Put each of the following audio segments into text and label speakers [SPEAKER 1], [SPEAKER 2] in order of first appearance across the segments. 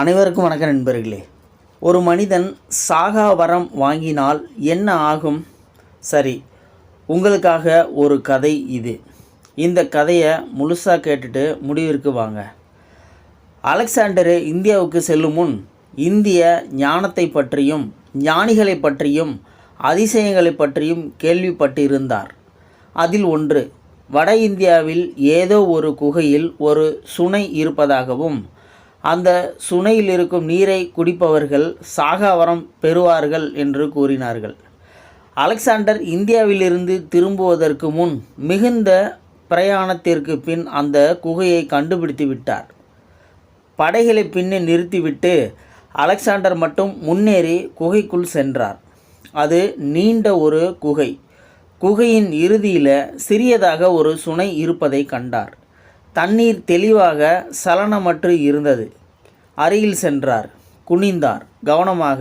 [SPEAKER 1] அனைவருக்கும் வணக்கம் நண்பர்களே. ஒரு மனிதன் சாகா வரம் வாங்கினால் என்ன ஆகும்? சரி உங்களுக்காக ஒரு கதை இது. இந்த கதையை முழுசாக கேட்டுட்டு முடிவிற்கு வாங்க. அலெக்சாண்டரு இந்தியாவுக்கு செல்லும் முன் இந்திய ஞானத்தை பற்றியும் ஞானிகளை பற்றியும் அதிசயங்களை பற்றியும் கேள்விப்பட்டிருந்தார். அதில் ஒன்று வட இந்தியாவில் ஏதோ ஒரு குகையில் ஒரு சுனை இருப்பதாகவும் அந்த சுனையில் இருக்கும் நீரை குடிப்பவர்கள் சாகாவரம் பெறுவார்கள் என்று கூறினார்கள். அலெக்சாண்டர் இந்தியாவிலிருந்து திரும்புவதற்கு முன் மிகுந்த பிரயாணத்திற்கு பின் அந்த குகையை கண்டுபிடித்து விட்டார். படைகளை பின்னே நிறுத்திவிட்டு அலெக்சாண்டர் மட்டும் முன்னேறி குகைக்குள் சென்றார். அது நீண்ட ஒரு குகை. குகையின் இறுதியில் சிறியதாக ஒரு சுனை இருப்பதை கண்டார். தண்ணீர் தெளிவாக சலனமற்று இருந்தது. அருகில் சென்றார். குனிந்தார். கவனமாக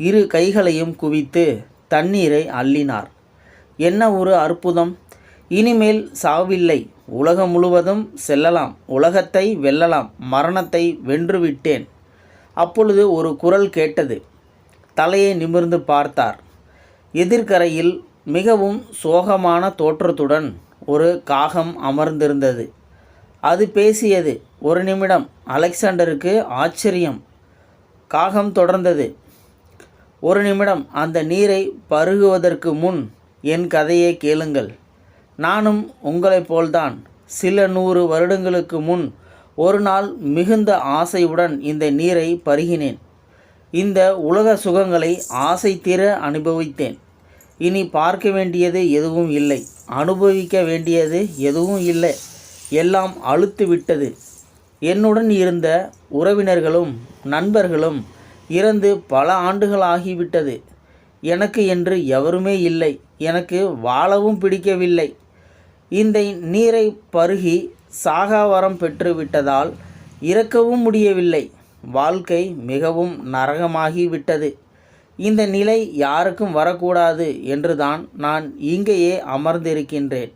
[SPEAKER 1] இரு கைகளையும் குவித்து தண்ணீரை அள்ளினார். என்ன ஒரு அற்புதம்! இனிமேல் சாவில்லை. உலகம் முழுவதும் செல்லலாம். உலகத்தை வெல்லலாம். மரணத்தை வென்றுவிட்டேன். அப்பொழுது ஒரு குரல் கேட்டது. தலையை நிமிர்ந்து பார்த்தார். எதிர்கரையில் மிகவும் சோகமான தோற்றத்துடன் ஒரு காகம் அமர்ந்திருந்தது. அது பேசியது. ஒரு நிமிடம். அலெக்சாண்டருக்கு ஆச்சரியம். காகம் தொடர்ந்தது. ஒரு நிமிடம். அந்த நீரை பருகுவதற்கு முன் என் கதையை கேளுங்கள். நானும் உங்களைப் போல்தான். சில நூறு வருடங்களுக்கு முன் ஒரு நாள் மிகுந்த ஆசையுடன் இந்த நீரை பருகினேன். இந்த உலக சுகங்களை ஆசை தீர அனுபவித்தேன். இனி பார்க்க வேண்டியது எதுவும் இல்லை. அனுபவிக்க வேண்டியது எதுவும் இல்லை. எல்லாம் அழுத்து விட்டது. என்னுடன் இருந்த உறவினர்களும் நண்பர்களும் இறந்து பல ஆண்டுகள் ஆகிவிட்டது எனக்கு என்று எவருமே இல்லை. எனக்கு வாழவும் பிடிக்கவில்லை. இந்த நீரை பருகி சாகாவரம் பெற்று விட்டதால் இறக்கவும் முடியவில்லை. வாழ்க்கை மிகவும் நரகமாகி விட்டது இந்த நிலை யாருக்கும் வரக்கூடாது என்றுதான் நான் இங்கேயே அமர்ந்திருக்கின்றேன்.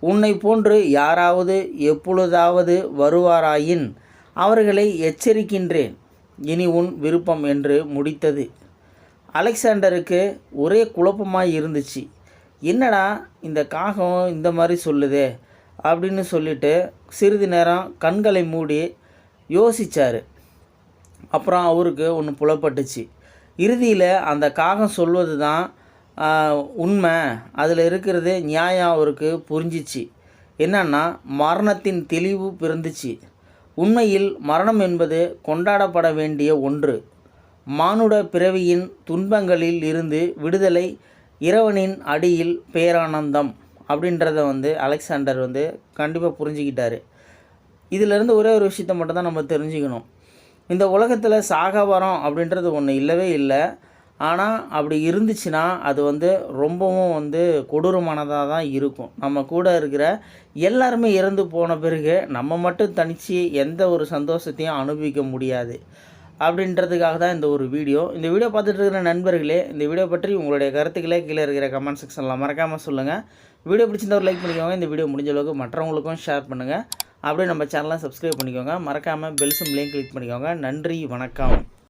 [SPEAKER 1] உன்னை போன்று யாராவது எப்பொழுதாவது வருவாராயின் அவர்களை எச்சரிக்கின்றேன். இனி உன் விருப்பம் என்று முடித்தது. அலெக்சாண்டருக்கு ஒரே குழப்பமாக இருந்துச்சு. என்னடா இந்த காகம் இந்த மாதிரி சொல்லுதே? அப்படின்னு சொல்லிட்டு சிறிது நேரம் கண்களை மூடி யோசித்தார் அப்புறம் அவருக்கு ஒன்று புலப்பட்டுச்சு. இறுதியில் அந்த காகம் சொல்வது தான் உண்மை. அதில் இருக்கிறது நியாயம் அவருக்கு புரிஞ்சிச்சு. என்னன்னா மரணத்தின் தெளிவு பிறந்துச்சு. உண்மையில் மரணம் என்பது கொண்டாடப்பட வேண்டிய ஒன்று. மானுட பிறவியின் துன்பங்களில் இருந்து விடுதலை இறைவனின் அடியில் பேரானந்தம் அப்படின்றத வந்து அலெக்சாண்டர் வந்து கண்டிப்பாக புரிஞ்சுக்கிட்டாரு. இதிலேருந்து ஒரே ஒரு விஷயத்த மட்டும் தான் நம்ம தெரிஞ்சுக்கணும். இந்த உலகத்தில் சாகவரம் அப்படின்றது ஒன்று இல்லவே இல்லை. ஆனால் அப்படி இருந்துச்சுன்னா அது வந்து ரொம்பவும் வந்து கொடூரமானதாக தான் இருக்கும். நம்ம கூட இருக்கிற எல்லாருமே இறந்து போன பிறகு நம்ம மட்டும் தனித்து எந்த ஒரு சந்தோஷத்தையும் அனுபவிக்க முடியாது. அப்படின்றதுக்காக தான் இந்த ஒரு வீடியோ. இந்த வீடியோ பார்த்துட்டு இருக்கிற நண்பர்களே இந்த வீடியோ பற்றி உங்களுடைய கருத்துக்களே கீழே இருக்கிற கமெண்ட் செக்ஷனில் மறக்காமல் சொல்லுங்கள் வீடியோ பிடிச்சிருந்தவர் லைக் பண்ணிக்கோங்க. இந்த வீடியோ முடிஞ்ச அளவுக்கு மற்றவங்களுக்கும் ஷேர் பண்ணுங்கள் அப்படியே நம்ம சேனலை சப்ஸ்கிரைப் பண்ணிக்கோங்க. மறக்காமல் பெல் கிளிக் பண்ணிக்கோங்க. நன்றி வணக்கம்.